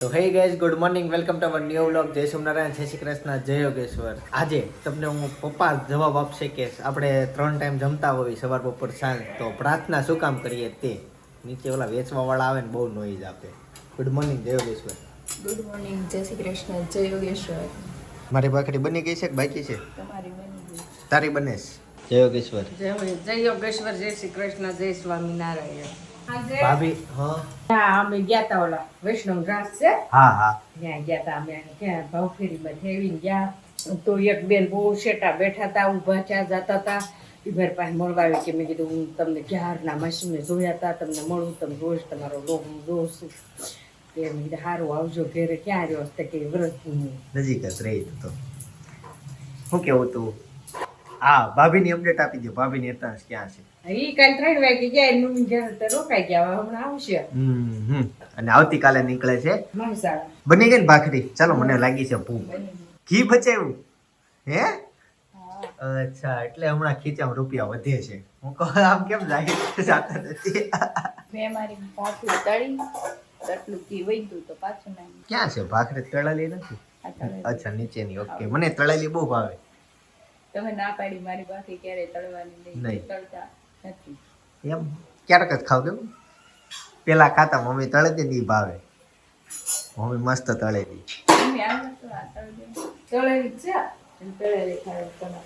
તો hey guys good morning welcome to our new vlog જય સોમનારાયણ જય શ્રી કૃષ્ણ જય યોગેશ્વર. આજે તમને હું પપ્પા જવાબ આપશે કે આપણે ત્રણ ટાઈમ જમતા હોય સવાર બપોર સાંજ. તો પ્રાર્થના શું કામ કરીએ તે નીચે ઓલા વેચવા વાળા આવે ને બહુ નોઈઝ આપે. ગુડ મોર્નિંગ જય યોગેશ્વર. ગુડ મોર્નિંગ જય શ્રી કૃષ્ણ જય યોગેશ્વર. મારી ભાખરી બની ગઈ છે કે બાકી છે? તમારી બની ગઈ તારી બને જય યોગેશ્વર. જય જય યોગેશ્વર જય શ્રી કૃષ્ણ જય સ્વામિનારાયણ. ભાભી હા? અમે ગયા તા ઓલા વૈષ્ણવ રાસ છે. હા હા. ત્યાં ગયા તા અમે. ક્યાં ભાવફેરીમાં થઈને ગયા. તો એક બેન બહુ શેટા બેઠા હતા ઊભા ચા જતા હતા ઈભર પાસે મળવા આવી કે મેં કીધું હું તમને ક્યારના મશીને જોયા હતા તમને મળું તમે રોજ તમારો લોહ હું જોઉં છું તે મેં કીધું સારું આવજો ઘેરે. ક્યાં રહ્યો? હશે કે વ્રત નજીક જ રહી તું તો શું કેવું તું? હા ભાભીની અપડેટ આપી દે ભાભીની અતાંશ ક્યાં છે? એ કાલ ત્રણ વાગે ગયા એનું તો રોકાઈ ગયા હવે હમણાં આવશે. હમ હમ. અને આવતીકાલે નીકળે છે? મહેસાણા. બની ગઈ ને ભાખરી? ચાલો મને લાગી છે ભૂખ ઘી બચાવ્યું હે? અચ્છા એટલે હમણાં ખીચામાં રૂપિયા વધે છે. હું કહું આમ કેમ લાગે જાતા નથી. મેં મારી ભાખરી તળી તટલું ઘી વૈધું તો પાછું ક્યાં છે? ભાખરી તળેલી નથી? અચ્છા નીચેની. ઓકે મને તળેલી બહુ ભાવે. તમે ના પાડી મારી ભાખરી ક્યારે તળવાની નહીં નહીં. તળતા નથી. એમ ક્યારેક જ ખાવ કેવું પેલા ખાતા મમ્મી તળે દે ને ભાવે. મમ્મી મસ્ત તળી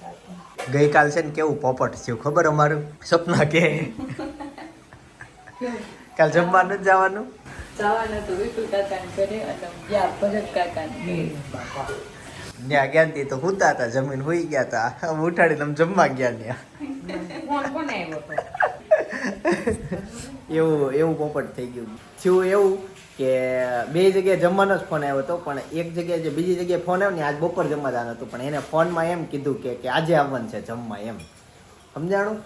ખાશો. ગઈકાલ છે ને કેવું પોપટ થયું ખબર અમારું? સપના કે. કાલ જમવા નથી જવાનું? જવાનું હતું વિપુલ કાકાને ઘરે અને ગયા ભરત કાકાને. ત્યાં ગયા ને તો હુતા હતા જમીન હોઈ ગયા હતા હવે ઉઠાડીને અમે જમવા ગયા ત્યાં એવું એવું પોપટ થઈ ગયું. થયું એવું કે બે જગ્યાએ જમવાનો જ ફોન આવ્યો હતો પણ એક જગ્યાએ જે બીજી જગ્યાએ ફોન આવ્યો ને આજ બપોર જમવા જવાનું હતું. પણ એને ફોનમાં એમ કીધું કે કે આજે આવવાનું છે જમવા એમ. સમજાણું?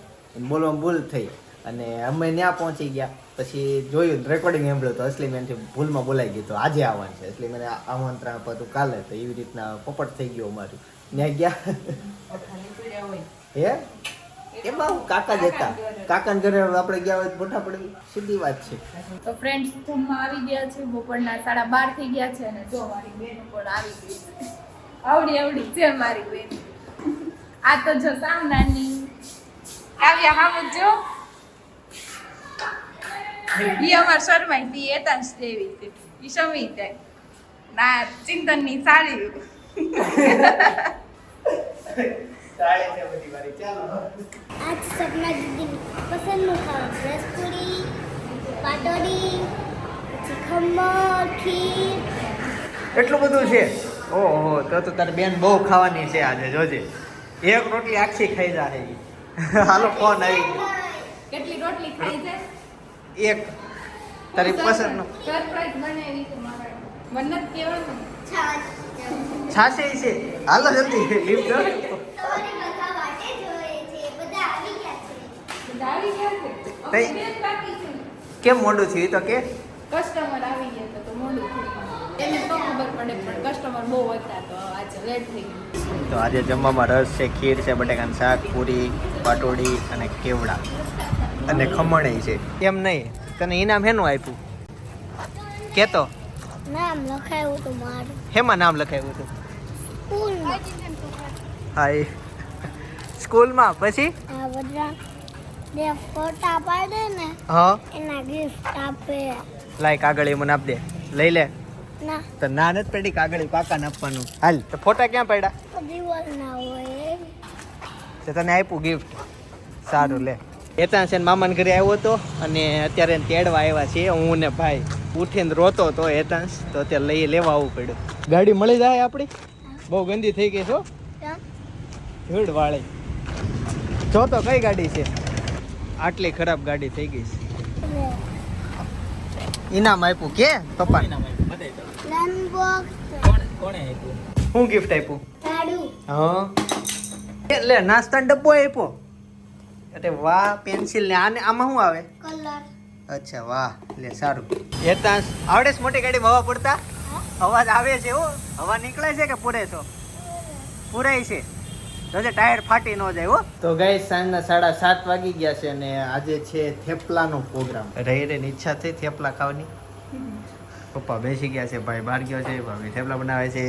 બોલવામાં ભૂલ થઈ. અને અમે ત્યાં પહોંચી ગયા. પછી જોયું રેકોર્ડિંગ સાંભળ્યું તો અસલી મેનથી ભૂલમાં બોલાઈ ગયું આજે આવવાનું છે. એટલે મને આમંત્રણ આપ્યું કાલે તો એવી રીતના પોપટ થઈ ગયો અમારું. ત્યાં ગયા. હે? એમાં હું કાકા જતા કાકાને ઘરે આપણે ગયા હોય મોટા પડે સીધી વાત છે. તો ફ્રેન્ડ્સ રૂમમાં આવી ગયા છે. બપોરના સાડા બાર થઈ ગયા છે અને જો મારી બેન પણ આવી ગઈ આવડી આવડી છે મારી બેન. આ તો જો નાની આવ્યા હામું જો. ઈ અમાર શર્માઈ હતી એતાંશ દેવી હતી ઈ શમી જાય ના ચિંતનની સાડી આજ સપના દીદી પસંદનું ખાવાનું રસપુરી પાટોડી ખમણ ખીર. એટલું બધું છે? ઓહો તો તો તારે બેન બહુ ખાવાની છે આજે જોજે. એક રોટલી આખી ખાઈ જા હાલો ફોન આવી કેટલી રોટલી ખાઈ જાય એક. તારી પસંદનો. નો. છાશ છે. હાલો જલ્દી લિફ્ટ કેમ મોડું થયું તો કે? કસ્ટમર આવી ગયા તો તો મોડું એને તો ખબર પડે પણ કસ્ટમર બહુ હતા તો આજે લેટ થઈ ગયું. તો આજે જમવામાં રસ છે ખીર છે બટેકાનું શાક પૂરી પાટોડી અને કેવડા. અને ખમણ છે. એમ નહીં તને ઇનામ હેનું આપ્યું? કેતો? નામ લખાયું હતું મારું. હેમાં નામ લખાયું હતું? હાય સ્કૂલમાં પછી? આ બધા જે ફોટા પાડે ને હા. એના ગિફ્ટ આપે. લાય કાગળ એ મને આપ દે. લઈ લે. ના. તો ના નથી પડી કાગળ પાકા આપવાનું હાલ. તો ફોટા ક્યાં પડ્યા? ના હોય. તો તને આપ્યું ગિફ્ટ સારું લે. એતાં છે મામાને ઘરે આવ્યો હતો અને અત્યારે તેડવા આવ્યા છીએ. હું ને ભાઈ ઉઠીને રોતો હતો એતાંશ તો અત્યારે લઈ લેવા આવવું પડ્યું. ગાડી મળી જાય આપણી? બહુ ગંદી થઈ ગઈ છો? ભીડ વાળી. જો તો કઈ ગાડી છે? આટલી ખરાબ ગાડી થઈ ગઈ છે. ઇનામ આપ્યું કે પપ્પા શું ગિફ્ટ આપ્યું? હા. એટલે નાસ્તાનો ડબ્બો આપ્યો. અરે વાહ પેન્સિલ ને આને આમાં શું આવે? કલર અચ્છા વાહ લે સારું. હેતાંશ આવડે છે મોટી ગાડી હવા પડતા અવાજ આવે છે હો. હવા નીકળે છે કે પૂરે તો? પૂરાય છે. જોજે ટાયર ફાટી ન જાય હો. તો ગઈ સાંજના સાડા સાત વાગી ગયા છે અને આજે છે થેપલાનો પ્રોગ્રામ રહી રહીને ઈચ્છા થઈ થેપલા ખાવાની? પપ્પા બેસી ગયા છે ભાઈ બહાર ગયો છે ભાભી થેપલા બનાવે છે.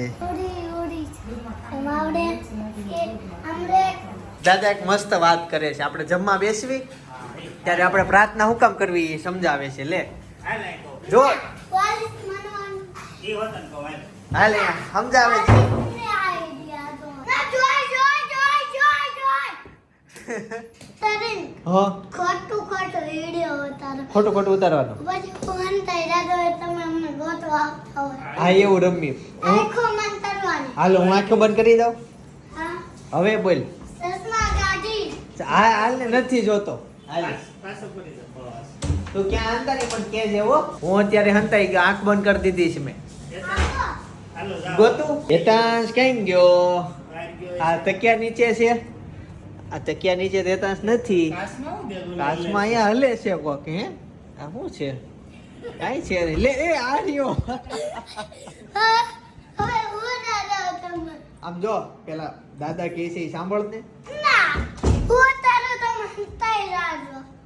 દાદા એક મસ્ત વાત કરે છે. આપણે જમવા બેસવી ત્યારે આપણે પ્રાર્થના હું કામ કરવી એ સમજાવે છે. લે. જો. હાલે સમજાવે છે. અમને આઈડિયા દો ના જોય જોય જોય જોય જોય તરીન હા ખોટું ખોટું ઉતારવાનું હા એવું રમી આંખો મન કરવાની. હાલો હું આંખો બંધ કરી દઉં? હવે બોલ. હા હાલ. ને નથી જોતો તો તું ક્યાં હંતા નહીં પણ કે જેવો હું? અત્યારે હંતાઈ ગયો આંખ બંધ કરી દીધી છે મેં. ગોતું? હેતાંશ ક્યાં ગયો? આ તકિયા નીચે છે? આ તકિયા નીચે હેતાંશ નથી. કાચમાં અહીંયા હલે છે કોક હે? આ શું છે? કાંઈ છે લે એ આ રહ્યો. ના આમ જો પેલા દાદા કે છે એ સાંભળ ને ના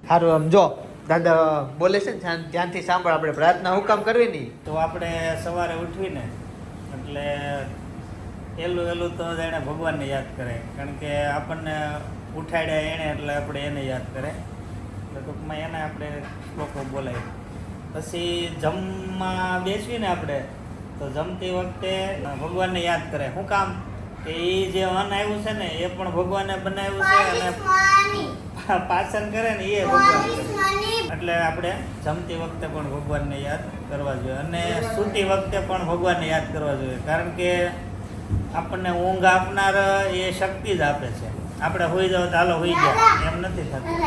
સારું આમ જો દાદા બોલે છે ને ધ્યાનથી સાંભળ આપણે પ્રાર્થના હું કામ કરવી નહીં તો આપણે સવારે ઉઠવીને એટલે એલું એલું તો એને ભગવાનને યાદ કરે કારણ કે આપણને ઉઠાડ્યા એણે એટલે આપણે એને યાદ કરે એટલે ટૂંકમાં એને આપણે લોકો બોલાય. પછી જમવા બેસવીને આપણે તો જમતી વખતે ભગવાનને યાદ કરે શું કામ? કે એ જે અન્ન આવ્યું છે ને એ પણ ભગવાને બનાવ્યું છે અને પાચન કરે ને એ ભગવાન. એટલે આપણે જમતી વખતે પણ ભગવાનને યાદ કરવા જોઈએ અને સૂતી વખતે પણ ભગવાનને યાદ કરવા જોઈએ. કારણ કે આપણને ઊંઘ આપનાર એ શક્તિ જ આપે છે. આપણે હોઈ જાવ તો હાલો હોઈ જાય એમ નથી થતું.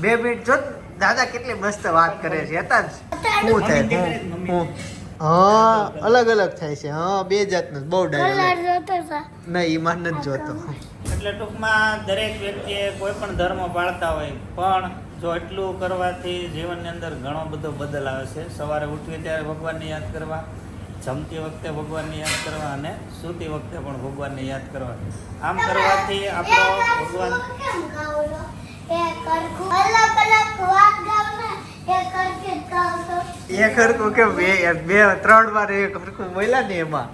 બે મિનિટ જો દાદા કેટલી મસ્ત વાત કરે છે. હતા જ. શું થાય? હું- હું. અલગ અલગ થાય છે. હા બે જાતનું બહુ ડાયલોગ. નહીં ઈમાન નથી જોતો. એટલે ટૂંકમાં દરેક વ્યક્તિએ કોઈ પણ ધર્મ પાળતા હોય, પણ જો એટલું કરવાથી જીવનની અંદર ઘણો બધો બદલ આવે છે. સવારે ઉઠવી ત્યારે ભગવાનને યાદ કરવા, જમતી વખતે ભગવાનને યાદ કરવા અને સૂતી વખતે પણ ભગવાનને યાદ કરવા. આમ કરવાથી આપણો ભગવાન એ હરખું કે બે ત્રણ વાર એક હરખું બોલ્યા ને એમાં?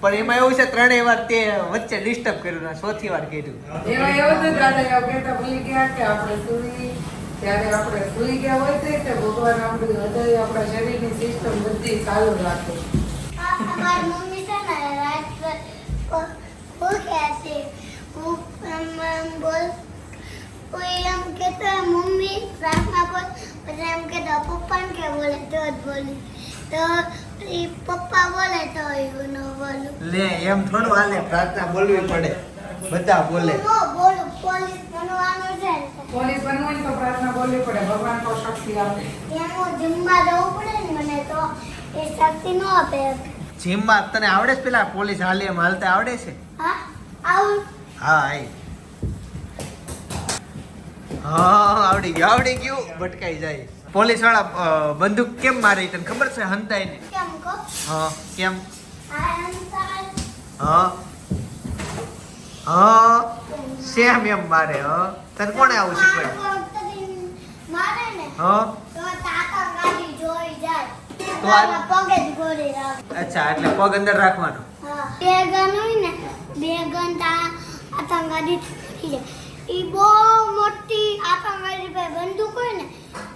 પણ એમાં એવું છે ત્રણેય વાર તે વચ્ચે ડિસ્ટર્બ કર્યું ના ચોથી વાર કીધું એમાં એવું હતું દાદા એવું કહેતા ભૂલી ગયા કે આપણે સુઈ ત્યારે આપણે સુઈ ગયા હોય તો કે ભગવાન આપણું હૃદય આપણા શરીરની સિસ્ટમ બધી ચાલુ રાખે. મારી મમ્મી છે ને રાત્રે કો- હું છે. હું બોલ. કોઈ એમ કહેતો મમ્મી પ્રાર્થના બોલ. પછી એમ કહેતો પપ્પાને કે બોલે તો જ બોલી. તો પપ્પા બોલે તો એવું ન બોલું. લે એમ થોડું હાલે પ્રાર્થના બોલવી પડે. બધા બોલે. બોલું પોલીસ બનવાનું છે પોલીસ બનવું તો પ્રાર્થના બોલવી પડે ભગવાન તો શક્તિ આપે. ત્યાં જમવા જવું પડે ને મને તો એ શક્તિ ન આપે. જીમમાં તને આવડે છે પેલા પોલીસ હાલે એમ હાલતા આવડે છે? હા આવું. હા આઈ હા આવડી ગયું આવડી ગયું ભટકાઈ જાય. પોલીસવાળા બંદૂક કેમ મારે તને ખબર છે હંતાય ને હા કેમ? હા હા સેમ એમ મારે હ. તને કોણે આવું રાખે. અચ્છા એટલે પગ અંદર રાખવાનો. બે ગન હોય ને બે ગન આતંકવાદી ઈ બહુ મોટી આતંકવાદી પાસે બંદૂક હોય ને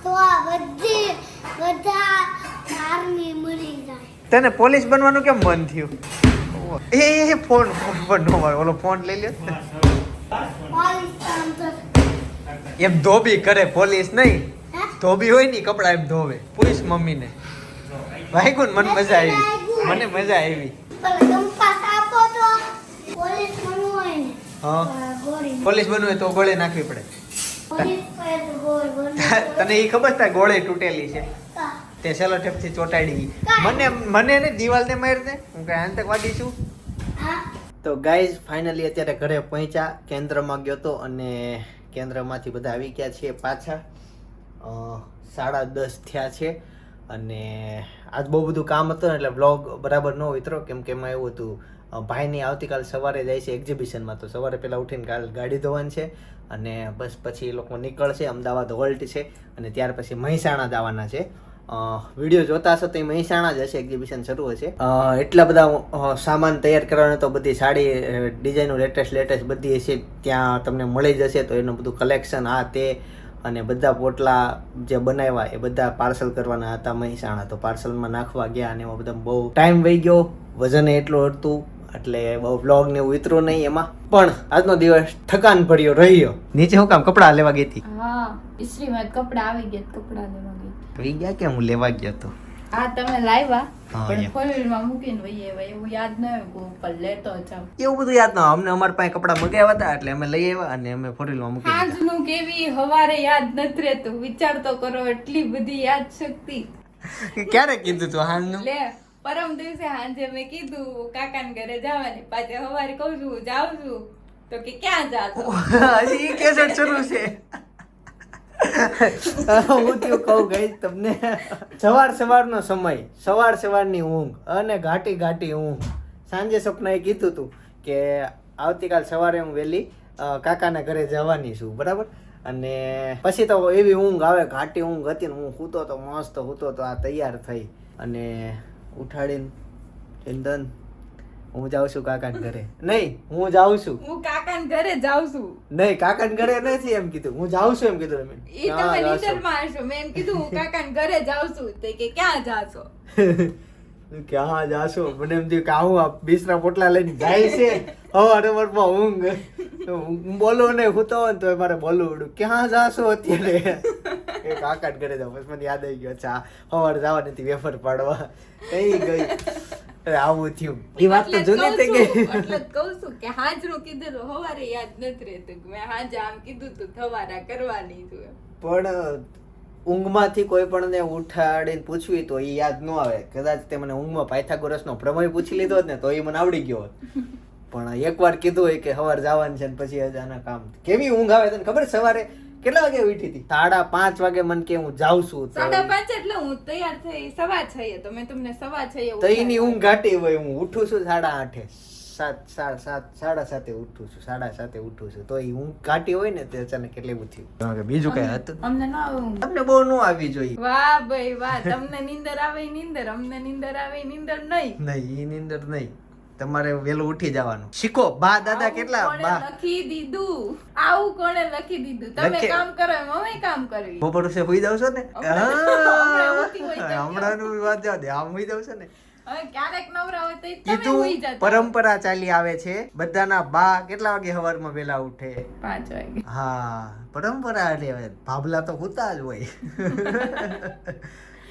તો આ બધી બધા આર્મી મરી જાય. તને પોલીસ બનવાનું કેમ મન થયું? એ એ ફોન ફોન પર નો મારો ઓલો ફોન લઈ પોલીસ તો એમ ધોબી કરે પોલીસ નહીં. ધોબી હોયની કપડા એમ ધોવે. પૂછ મમ્મીને. ભાઈ ને મને મજા આવી. મને મજા આવી પણ કંપાસ આપો તો પોલીસ બનવું હોય ને હા તો ગોળી પોલીસ બનવું હોય તો ગોળે નાખવી પડે. તને એ ખબર થાય ગોળે તૂટેલી છે? તે સેલો ટેપથી ચોટાડી મને મને ને દિવાલને મારી દે. હું કઈ આતંકવાદી છું? તો ગાઈઝ ફાઇનલી અત્યારે ઘરે પહોંચ્યા. કેન્દ્રમાં ગયો તો અને કેન્દ્રમાંથી બધા આવી ગયા છે પાછા. સાડા દસ થયા છે. અને આજ બહુ બધું કામ હતું એટલે બ્લોગ બરાબર ન ઉતરો કેમ કે એમાં એવું હતું ભાઈની આવતીકાલ સવારે જાય છે એક્ઝિબિશનમાં તો સવારે પહેલાં ઉઠીને કાલ ગાડી ધોવાની છે અને બસ પછી એ લોકો નીકળશે. અમદાવાદ હોલ્ટ છે અને ત્યાર પછી મહેસાણા જવાના છે. વીડિયો જોતા હશો તો એ મહેસાણા જ હશે. એક્ઝિબિશન શરૂ હશે. એટલા બધા સામાન તૈયાર કરવાનો તો બધી સાડી ડિઝાઇનો લેટેસ્ટ લેટેસ્ટ બધી હશે. ત્યાં તમને મળી જશે તો એનું બધું કલેક્શન આ તે અને બધા પોટલા જે બનાવ્યા એ બધા પાર્સલ કરવાના હતા મહેસાણા. તો પાર્સલમાં નાખવા ગયા અને એમાં બધા બહુ ટાઈમ વહી ગયો. વજન એટલું હતું. એટલે બહુ બ્લોગ ને એવું ઉતરો નહીં એમાં. પણ આજનો દિવસ થકાન ભર્યો રહ્યો. નીચે હું કામ કપડાં લેવા ગઈ હતી? હા ઇસ્ત્રીમાં કપડા આવી ગયા કપડાં લેવા ગઈ. આવી ગયા કે હું લેવા ગયો તો? હા તમે લાવ્યા પણ એમ. મૂકીને વહી એવું યાદ ન આવ્યું કે ઉપર લેતો જાવ એવું બધું યાદ ના અમને અમારા પાસે કપડા મંગાવ્યા હતા એટલે અમે લઈ આવ્યા અને અમે ફોર વ્હીલમાં મૂકી આજનું કેવી હવારે યાદ નથી રહેતું. વિચાર તો કરો એટલી બધી યાદ શક્તિ ક્યારે કીધું તું હાલનું લે પરમ દિવસે સાંજે મેં કીધું, કાકાને ઘરે જવાની. પાછે સવારે કહું છું, જાઉં છું. તો કે, ક્યાં જાતો? હજી કેસેટ શરૂ છે હું થયું કહું ગઈ તમને. સવાર સવારનો સમય, સવાર સવારની ઊંઘ અને ઘાટી ઘાટી ઊંઘ. સાંજે સપનાએ કીધું હતું કે આવતીકાલ સવારે હું વહેલી કાકાના ઘરે જવાની છું, બરાબર? અને પછી તો એવી ઊંઘ આવે, ઘાટી ઊંઘ હતી ને હું સૂતો તો મસ્ત સૂતો તો આ તૈયાર થઈ. અને ઉઠાડીને ચંદન હું જાઉં છું કાકાના ઘરે. નહીં હું જાઉં છું. હું કાકાને ઘરે જાઉં છું. નહીં કાકાને ઘરે નથી એમ કીધું. હું જાઉં છું એમ કીધું મેં ઈ તમે નીંદરમાં મારશો મેં એમ કીધું હું કાકાને ઘરે જાઉં છું. તે કે ક્યાં જાશો? ક્યાં જાશો. મને એમ થયું કે આવું આ બીસરા પોટલા લઈને જાય છે. હવારે વરમાં ઊંઘ હું. બોલો ને હું તો હોય ને તો મારે બોલવું પડ્યું ક્યાં જાશો અત્યારે. એ કાકાટ ઘરે જાવ પછી મને યાદ આવી ગયો અચ્છા હવાર જવા નથી વેફર પાડવા. કઈ ગઈ. અરે આવું થયું. એ વાત તો જૂની થઈ ગઈ એટલે કહું છું કે હાજરું કીધેલું હવારે યાદ નથી રહેતું મેં હાજ આમ કીધું તું થવારા કરવાની છું એમ. પણ ઊંઘમાંથી કોઈ પણ ને ઉઠાડીને પૂછવી તો એ યાદ ન આવે. કદાચ તે મને ઊંઘમાં પાયથાગોરસનો પ્રમેય પૂછી લીધો હોત ને તો એ મને આવડી ગયો હોત. પણ એકવાર કીધું હોય કે સવાર જવાનું છે ને પછી આના કામ. કેવી ઊંઘ આવે તને ખબર સવારે કેટલા વાગે ઉઠી હતી? સાડા પાંચ વાગે મને કે હું જાઉં છું સાડા પાંચ એટલે હું તૈયાર થઈ સવા છઈએ તો મેં તમને સવા છઈએ તો એની ઊંઘ ઘાટી હોય હું ઉઠું છું સાડા આઠે. સાત સાત સાત સાડા સાતે ઉઠું છું સાડા સાતે ઉઠું છું. તો એ ઊંઘ ઘાટી હોય ને તે અચાનક કેટલી એવું થયું બીજું કઈ હતું? અમને ન આવે તમને બહુ ન આવી જોઈએ. વાહ ભાઈ વાહ તમને નીંદર આવે નીંદર. અમને નીંદર આવે નીંદર નહીં. નહીં ઈ નીંદર નહીં. તમારે વેલું ઉઠી જવાનું. શીખો. બા દાદા કેટલા? બા. લખી દીધું? આવું કોણે લખી દીધું? તમે કામ કરો એમ અમે કામ કરવી બપોર ઉસે હોઈ જાવ છો ને? હમણાં- વાત જાવ દે. આમ હોઈ જાવ છો ને? તો તો પરંપરા ચાલી આવે છે. બધાના બા કેટલા વાગે સવારમાં વહેલા ઉઠે? પાંચ વાગે. હા પરંપરા એટલે ભાભલા તો હોતા જ હોય.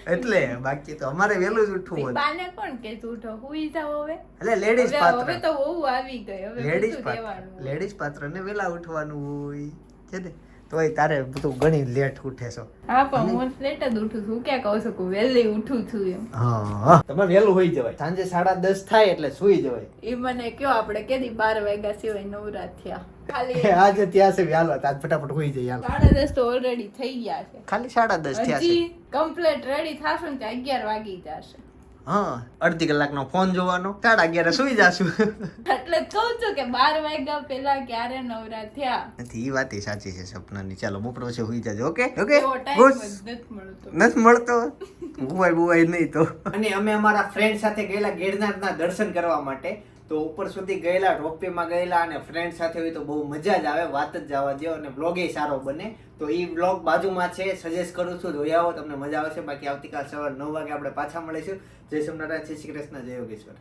એટલે બાકી તો અમારે વહેલું જ ઉઠવું હોય. બાને કોણ કે ઉઠો? હુઈ જાવ હવે. એટલે લેડીઝ પાત્ર હવે તો બહુ આવી ગઈ. હવે લેડીઝ પાત્ર. લેડીઝ પાત્ર ને વહેલા ઉઠવાનું હોય. છે ને? તોય તારે બધું ઘણી લેટ ઉઠે છો. હા પણ હું લેટ જ ઉઠું છું. ક્યાં કહું છું કે વહેલી ઉઠું છું એમ. હા. તમારે વહેલું હોઈ જવાય. સાંજે સાડા દસ થાય એટલે સુઈ જવાય. એ મને કયો આપણે કેદી બાર વાગ્યા સિવાય નવરા થયા. ખાલી આજે ત્યાં છે હાલો આજ ફટાફટ હોઈ જાય સાડા દસ તો ઓલરેડી થઈ ગયા છે. ખાલી સાડા દસ થયા છે. કમ્પ્લીટ રેડી થાશો ને ત્યાં અગિયાર વાગી જશે. હા અડધી કલાકનો ફોન જોવાનો. સાડા અગિયારે સુઈ જાશું. એટલે કહું છું કે બાર વાગ્યા પહેલા ક્યારે નવરા થયા? નથી એ વાત સાચી છે સપનાની. ચાલો બપોર છે હોઈ જાજો ઓકે? ઓકે? નથી મળતો. બુવાય બુવાય નહીં તો. અને અમે અમારા ફ્રેન્ડ સાથે ગયેલા ગિરનારના દર્શન કરવા માટે તો ઉપર સુધી ગયેલા રોપવેમાં ગયેલા અને ફ્રેન્ડ સાથે હોય તો બહુ મજા જ આવે, વાત જ જવા દો અને બ્લોગ એ સારો બને. તો એ બ્લોગ બાજુમાં છે સજેસ્ટ કરું છું, જોઈ આવો, તમને મજા આવશે. બાકી આવતીકાલ સવાર નવ વાગે આપણે પાછા મળીશું. જય સોમનારાયણ શ્રી કૃષ્ણ, જય યોગેશ્વર.